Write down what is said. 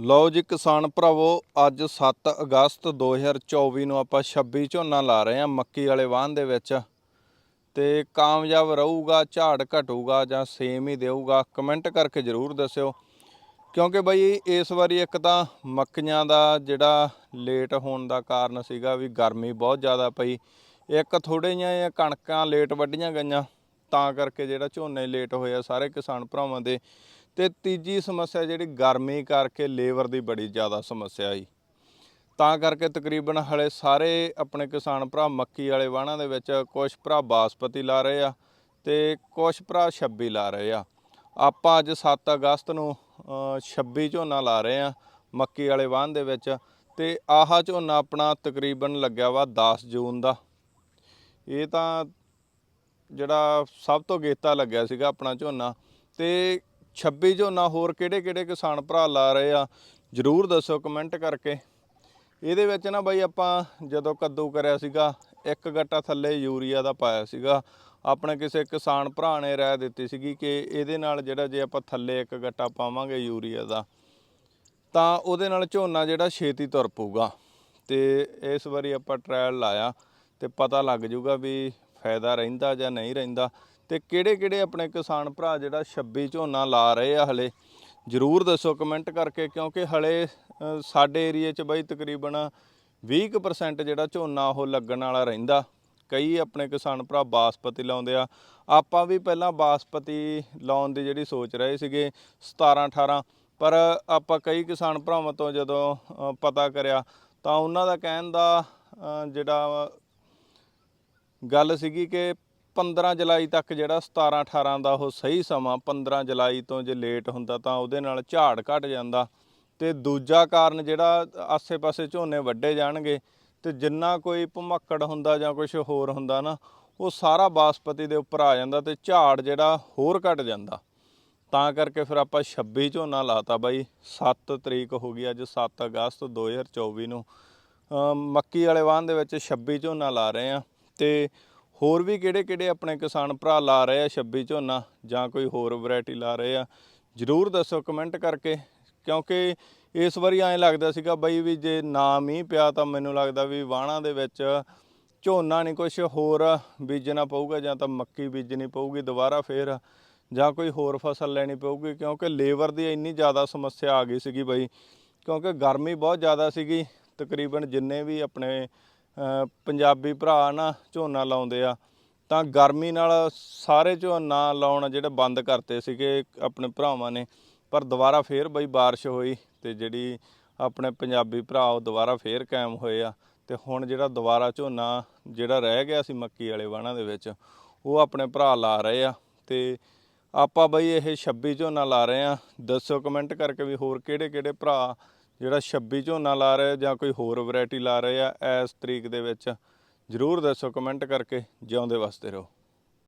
ਲਓ ਜੀ ਕਿਸਾਨ ਭਰਾਵੋ, ਅੱਜ 7 ਅਗਸਤ 2024 ਨੂੰ ਆਪਾਂ 26 ਝੋਨਾ ਲਾ ਰਹੇ ਹਾਂ ਮੱਕੀ ਵਾਲੇ ਵਾਹਨ ਦੇ ਵਿੱਚ। ਤੇ ਕਾਮਯਾਬ ਰਹੂਗਾ, ਝਾੜ ਘਟੂਗਾ ਜਾਂ ਸੇਮ ਹੀ ਦੇਊਗਾ, ਕਮੈਂਟ ਕਰਕੇ ਜਰੂਰ ਦੱਸਿਓ। ਕਿਉਂਕਿ ਬਈ ਇਸ ਵਾਰੀ ਇੱਕ ਤਾਂ ਮੱਕੀਆਂ ਦਾ ਜਿਹੜਾ ਲੇਟ ਹੋਣ ਦਾ ਕਾਰਨ ਸੀਗਾ ਵੀ ਗਰਮੀ ਬਹੁਤ ਜ਼ਿਆਦਾ ਪਈ। ਇੱਕ ਥੋੜੇ ਜਿਹੀਆਂ ਕਣਕਾਂ ਲੇਟ ਵੱਢੀਆਂ ਗਈਆਂ, ਤਾਂ ਕਰਕੇ ਜਿਹੜਾ ਝੋਨੇ ਲੇਟ ਹੋਇਆ ਸਾਰੇ ਕਿਸਾਨ ਭਰਾਵਾਂ ਦੇ। ਤੇ ਤੀਜੀ ਸਮੱਸਿਆ ਜਿਹੜੀ ਗਰਮੀ ਕਰਕੇ ਲੇਬਰ ਦੀ ਬੜੀ ਜ਼ਿਆਦਾ ਸਮੱਸਿਆ ਆਈ ਤਾਂ ਕਰਕੇ ਤਕਰੀਬਨ ਹਲੇ ਸਾਰੇ ਆਪਣੇ ਕਿਸਾਨ ਭਰਾ ਮੱਕੀ ਵਾਲੇ ਵਾਹਣਾਂ ਦੇ ਵਿੱਚ ਕੁਝ ਭਰਾ ਬਾਸਪਤੀ ਲਾ ਰਹੇ ਆ ਤੇ ਕੁਝ ਭਰਾ 26 ਲਾ ਰਹੇ ਆ। ਆਪਾਂ ਅੱਜ 7 ਅਗਸਤ ਨੂੰ ਅ, 26 ਝੋਨਾ ਲਾ ਰਹੇ ਆ ਮੱਕੀ ਵਾਲੇ ਵਾਹਣ ਦੇ ਵਿੱਚ ਤੇ ਆਹ ਝੋਨਾ ਆਪਣਾ ਤਕਰੀਬਨ ਲੱਗਿਆ ਵਾ 10 ਜੂਨ ਦਾ। ਇਹ ਤਾਂ ਜਿਹੜਾ ਸਭ ਤੋਂ ਗੇਤਾ ਲੱਗਿਆ ਸੀਗਾ ਆਪਣਾ ਝੋਨਾ ਤੇ 26 ਝੋਨਾ ਹੋਰ ਕਿਹੜੇ ਕਿਹੜੇ ਕਿਸਾਨ ਭਰਾ ਲਾ ਰਹੇ ਆ, ਜਰੂਰ ਦੱਸੋ ਕਮੈਂਟ ਕਰਕੇ। ਇਹਦੇ ਵਿੱਚ ਨਾ ਬਾਈ ਆਪਾਂ ਜਦੋਂ ਕੱਦੂ ਕਰਿਆ ਸੀਗਾ, ਇੱਕ ਗੱਟਾ ਥੱਲੇ ਯੂਰੀਆ ਦਾ ਪਾਇਆ ਸੀਗਾ। ਆਪਣੇ ਕਿਸੇ ਕਿਸਾਨ ਭਰਾ ਨੇ ਰਾਏ ਦਿੱਤੀ ਸੀਗੀ ਕਿ ਇਹਦੇ ਨਾਲ ਜਿਹੜਾ ਜੇ ਆਪਾਂ ਥੱਲੇ ਇੱਕ ਗੱਟਾ ਪਾਵਾਂਗੇ ਯੂਰੀਆ ਦਾ, ਤਾਂ ਉਹਦੇ ਨਾਲ ਝੋਨਾ ਜਿਹੜਾ ਛੇਤੀ ਤੁਰ ਪਊਗਾ। ਤੇ ਇਸ ਵਾਰੀ ਆਪਾਂ ਟ੍ਰਾਇਲ ਲਾਇਆ ਤੇ ਪਤਾ ਲੱਗ ਜਾਊਗਾ ਵੀ ਫਾਇਦਾ ਰਹਿੰਦਾ ਜਾਂ ਨਹੀਂ ਰਹਿੰਦਾ। ਤੇ ਕਿਹੜੇ ਕਿਹੜੇ ਆਪਣੇ ਕਿਸਾਨ ਭਰਾ ਜਿਹੜਾ 26 ਝੋਨਾ ਲਾ ਰਹੇ ਆ ਹਲੇ? ਜਰੂਰ ਦੱਸੋ ਕਮੈਂਟ ਕਰਕੇ, ਕਿਉਂਕਿ ਹਲੇ ਸਾਡੇ ਏਰੀਏ 'ਚ ਬਾਈ ਤਕਰੀਬਨ 20% ਜਿਹੜਾ ਝੋਨਾ ਉਹ ਲੱਗਣ ਵਾਲਾ ਰਹਿੰਦਾ। ਕਈ ਆਪਣੇ ਕਿਸਾਨ ਭਰਾ ਬਾਸਪਤੀ ਲਾਉਂਦੇ ਆ। ਆਪਾਂ ਵੀ ਪਹਿਲਾਂ ਬਾਸਪਤੀ ਲਾਉਣ ਦੀ ਜਿਹੜੀ ਸੋਚ ਰਹੇ ਸੀਗੇ 17 18 ਪਰ ਆਪਾਂ ਕਈ ਕਿਸਾਨ ਭਰਾਵਾਂ ਤੋਂ ਜਦੋਂ ਪਤਾ ਕਰਿਆ, ਤਾਂ ਉਹਨਾਂ ਦਾ ਕਹਿਣ ਦਾ ਜਿਹੜਾ ਗੱਲ ਸੀਗੀ ਕਿ 15 ਜੁਲਾਈ ਤੱਕ ਜਿਹੜਾ 17 18 ਦਾ ਉਹ ਸਹੀ ਸਮਾਂ 15 ਜੁਲਾਈ ਤੋਂ ਜੇ ਲੇਟ ਹੁੰਦਾ ਤਾਂ ਉਹਦੇ ਨਾਲ ਝਾੜ ਘਟ ਜਾਂਦਾ ਤੇ ਦੂਜਾ ਕਾਰਨ ਜਿਹੜਾ ਆਸੇ-ਪਾਸੇ ਝੋਨੇ ਵੱਡੇ ਜਾਣਗੇ ਤੇ ਜਿੰਨਾ ਕੋਈ ਭਮੱਕੜ ਹੁੰਦਾ ਜਾਂ ਕੁਝ ਹੋਰ ਹੁੰਦਾ ਨਾ, ਉਹ ਸਾਰਾ ਬਾਸਪਤੀ ਦੇ ਉੱਪਰ ਆ ਜਾਂਦਾ ਤੇ ਝਾੜ ਜਿਹੜਾ ਹੋਰ ਘਟ ਜਾਂਦਾ। ਤਾਂ ਕਰਕੇ ਫਿਰ ਆਪਾਂ 26 ਝੋਨਾ ਲਾਤਾ ਬਾਈ 7 ਤਰੀਕ ਹੋ ਗਈ ਅੱਜ 7 ਅਗਸਤ 2024 ਨੂੰ। ਮੱਕੀ ਵਾਲੇ ਵਾਹਨ ਦੇ ਵਿੱਚ 26 ਝੋਨਾ ਲਾ ਰਹੇ ਆ ਤੇ ਹੋਰ ਵੀ ਕਿਹੜੇ ਕਿਹੜੇ ਆਪਣੇ ਕਿਸਾਨ ਭਰਾ ਲਾ ਰਹੇ ਆ 26 ਝੋਨਾ ਜਾਂ ਕੋਈ ਹੋਰ ਵੈਰਾਈਟੀ ਲਾ ਰਹੇ ਆ? ਜਰੂਰ ਦੱਸੋ ਕਮੈਂਟ ਕਰਕੇ, ਕਿਉਂਕਿ ਇਸ ਵਾਰੀ ਐਂ ਲੱਗਦਾ ਸੀਗਾ ਬਈ ਵੀ ਜੇ ਨਾ ਮੀਂਹ ਪਿਆ ਤਾਂ ਮੈਨੂੰ ਲੱਗਦਾ ਵੀ ਵਾਹਣਾ ਦੇ ਵਿੱਚ ਝੋਨਾ ਨਹੀਂ ਕੁਝ ਹੋਰ ਬੀਜਣਾ ਪਊਗਾ ਜਾਂ ਤਾਂ ਮੱਕੀ ਬੀਜਣੀ ਪਊਗੀ ਦੁਬਾਰਾ ਫੇਰ, ਜਾਂ ਕੋਈ ਹੋਰ ਫਸਲ ਲੈਣੀ ਪਊਗੀ, ਕਿਉਂਕਿ ਲੇਬਰ ਦੀ ਇੰਨੀ ਜ਼ਿਆਦਾ ਸਮੱਸਿਆ ਆ ਗਈ ਸੀਗੀ ਬਈ, ਕਿਉਂਕਿ ਗਰਮੀ ਬਹੁਤ ਜ਼ਿਆਦਾ ਸੀਗੀ, ਤਕਰੀਬਨ ਜਿੰਨੇ ਵੀ ਆਪਣੇ ਪੰਜਾਬੀ ਭਰਾ ਨਾ ਝੋਨਾ ਲਾਉਂਦੇ ਆ, ਤਾਂ ਗਰਮੀ ਨਾਲ ਸਾਰੇ ਝੋਨਾ ਲਾਉਣ ਜਿਹੜੇ ਬੰਦ ਕਰਤੇ ਸੀਗੇ ਆਪਣੇ ਭਰਾਵਾਂ ਨੇ, ਪਰ ਦੁਬਾਰਾ ਫੇਰ ਬਈ ਬਾਰਿਸ਼ ਹੋਈ ਤੇ ਜਿਹੜੀ ਆਪਣੇ ਪੰਜਾਬੀ ਭਰਾ ਉਹ ਦੁਬਾਰਾ ਫੇਰ ਕਾਇਮ ਹੋਏ ਆ, ਤੇ ਹੁਣ ਜਿਹੜਾ ਦੁਬਾਰਾ ਝੋਨਾ ਜਿਹੜਾ ਰਹਿ ਗਿਆ ਸੀ ਮੱਕੀ ਵਾਲੇ ਵਾਹਣਾਂ ਦੇ ਵਿੱਚ, ਉਹ ਆਪਣੇ ਭਰਾ ਲਾ ਰਹੇ ਆ, ਤੇ ਆਪਾਂ ਬਈ ਇਹ 26 ਝੋਨਾ ਲਾ ਰਹੇ ਆ, ਦੱਸੋ ਕਮੈਂਟ ਕਰਕੇ ਵੀ ਹੋਰ ਕਿਹੜੇ ਕਿਹੜੇ ਭਰਾ ਜਿਹੜਾ 26 ਝੋਨਾ ਲਾ ਰਹੇ ਜਾਂ ਕੋਈ ਹੋਰ ਵੈਰਾਈਟੀ ਲਾ ਰਹੇ ਆ, ਇਸ ਤਰੀਕ ਦੇ ਵਿੱਚ ਜਰੂਰ ਦੱਸੋ ਕਮੈਂਟ ਕਰਕੇ, ਜਿਉਂਦੇ ਵਸਦੇ ਰਹੋ।